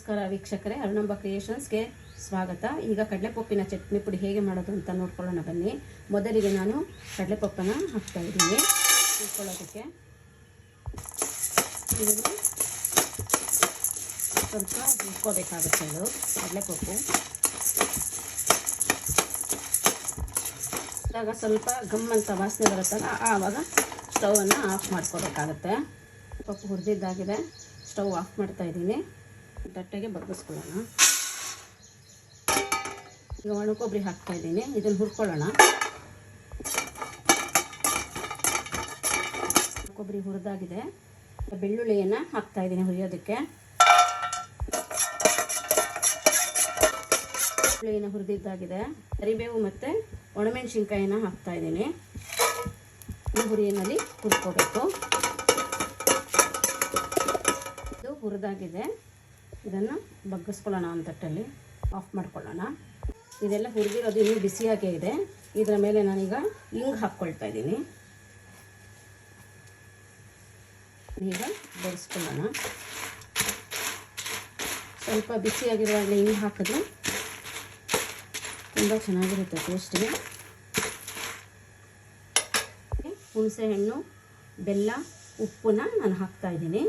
ನಮಸ್ಕಾರ ವೀಕ್ಷಕರೇ, ಅರುಣಂಬ ಕ್ರಿಯೇಷನ್ಸ್ಗೆ ಸ್ವಾಗತ. ಈಗ ಕಡಲೆಪಪ್ಪಿನ ಚಟ್ನಿ ಪುಡಿ ಹೇಗೆ ಮಾಡೋದು ಅಂತ ನೋಡ್ಕೊಳ್ಳೋಣ ಬನ್ನಿ. ಮೊದಲಿಗೆ ನಾನು ಕಡಲೆಪೊಪ್ಪನ್ನು ಹಾಕ್ತಾ ಇದ್ದೀನಿ. ಇಟ್ಕೊಳ್ಳೋದಕ್ಕೆ ಸ್ವಲ್ಪ ಇಟ್ಕೋಬೇಕಾಗುತ್ತೆ ಅದು, ಕಡಲೆಪಪ್ಪು. ಆಗ ಸ್ವಲ್ಪ ಗಮ್ ಅಂತ ವಾಸನೆ ಬರುತ್ತಲ್ಲ, ಆವಾಗ ಸ್ಟವನ್ನು ಆಫ್ ಮಾಡ್ಕೋಬೇಕಾಗತ್ತೆ. ಪಪ್ಪು ಹುರಿದಿದ್ದಾಗಿದೆ, ಸ್ಟವ್ ಆಫ್ ಮಾಡ್ತಾ ಇದ್ದೀನಿ. ತಟ್ಟೆಗೆ ಬಗ್ಗಿಸ್ಕೊಳ್ಳೋಣ. ಈಗ ಒಣ ಹಾಕ್ತಾ ಇದ್ದೀನಿ. ಇದನ್ನು ಹುರ್ಕೊಳ್ಳೋಣ. ಕೊಬ್ಬರಿ ಹುರಿದಾಗಿದೆ. ಬೆಳ್ಳುಳ್ಳಿಯನ್ನು ಹಾಕ್ತಾ ಇದ್ದೀನಿ ಹುರಿಯೋದಕ್ಕೆ. ಬೆಳ್ಳುಳ್ಳಿಯನ್ನು ಹುರಿದಿದ್ದಾಗಿದೆ. ಕರಿಬೇವು ಮತ್ತು ಒಣಮೆಣಸಿನ್ಕಾಯಿನ ಹಾಕ್ತಾ ಇದ್ದೀನಿ. ಈ ಹುರಿಯಲ್ಲಿ ಹುರ್ಕೋಬೇಕು. ಇದು ಹುರಿದಾಗಿದೆ. ಇದನ್ನು ಬಗ್ಗಿಸ್ಕೊಳ್ಳೋಣ ಒಂದು ತಟ್ಟಲ್ಲಿ. ಆಫ್ ಮಾಡ್ಕೊಳ್ಳೋಣ. ಇದೆಲ್ಲ ಹುರಿದಿರೋದು ಇನ್ನೂ ಬಿಸಿಯಾಗೇ ಇದೆ. ಇದರ ಮೇಲೆ ನಾನೀಗ ಹಿಂಗೆ ಹಾಕ್ಕೊಳ್ತಾ ಇದ್ದೀನಿ. ಈಗ ಬೆರೆಸ್ಕೊಳ್ಳೋಣ. ಸ್ವಲ್ಪ ಬಿಸಿಯಾಗಿರುವಾಗಲೇ ಹಿಂಗೆ ಹಾಕಿದ್ರೆ ತುಂಬ ಚೆನ್ನಾಗಿರುತ್ತೆ ಟೇಸ್ಟಿಗೆ ಹುಣಸೆ ಹಣ್ಣು, ಬೆಲ್ಲ ಉಪ್ಪನ್ನ ನಾನು ಹಾಕ್ತಾ ಇದ್ದೀನಿ.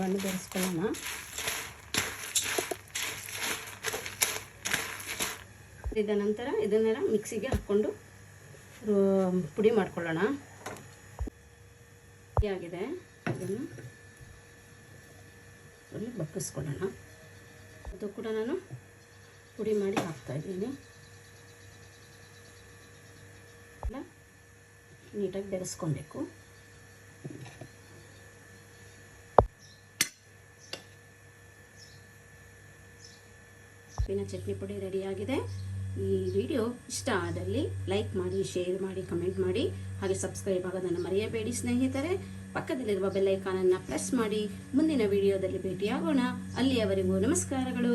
ಅವನ್ನು ಬೆರೆಸ್ಕೊಳ್ಳೋಣ ಇದ ನಂತರ ಇದನ್ನೆಲ್ಲ ಮಿಕ್ಸಿಗೆ ಹಾಕ್ಕೊಂಡು ಪುಡಿ ಮಾಡ್ಕೊಳ್ಳೋಣ. ಆಗಿದೆ. ಇದನ್ನು ಅದರಲ್ಲಿ ಬಕ್ಕಿಸ್ಕೊಳ್ಳೋಣ ಅದು ಕೂಡ ನಾನು ಪುಡಿ ಮಾಡಿ ಹಾಕ್ತಾ ಇದ್ದೀನಿ. ನೀಟಾಗಿ ಬೆರೆಸ್ಕೊಬೇಕು. ಉಪ್ಪಿನ ಚಟ್ನಿ ಪುಡಿ ರೆಡಿಯಾಗಿದೆ. ಈ ವಿಡಿಯೋ ಇಷ್ಟ ಆದಲ್ಲಿ ಲೈಕ್ ಮಾಡಿ, ಶೇರ್ ಮಾಡಿ, ಕಮೆಂಟ್ ಮಾಡಿ. ಹಾಗೆ ಸಬ್ಸ್ಕ್ರೈಬ್ ಆಗೋದನ್ನು ಮರೆಯಬೇಡಿ ಸ್ನೇಹಿತರೆ. ಪಕ್ಕದಲ್ಲಿರುವ ಬೆಲ್ಲೈಕಾನನ್ನು ಪ್ರೆಸ್ ಮಾಡಿ. ಮುಂದಿನ ವಿಡಿಯೋದಲ್ಲಿ ಭೇಟಿಯಾಗೋಣ. ಅಲ್ಲಿಯವರೆಗೂ ನಮಸ್ಕಾರಗಳು.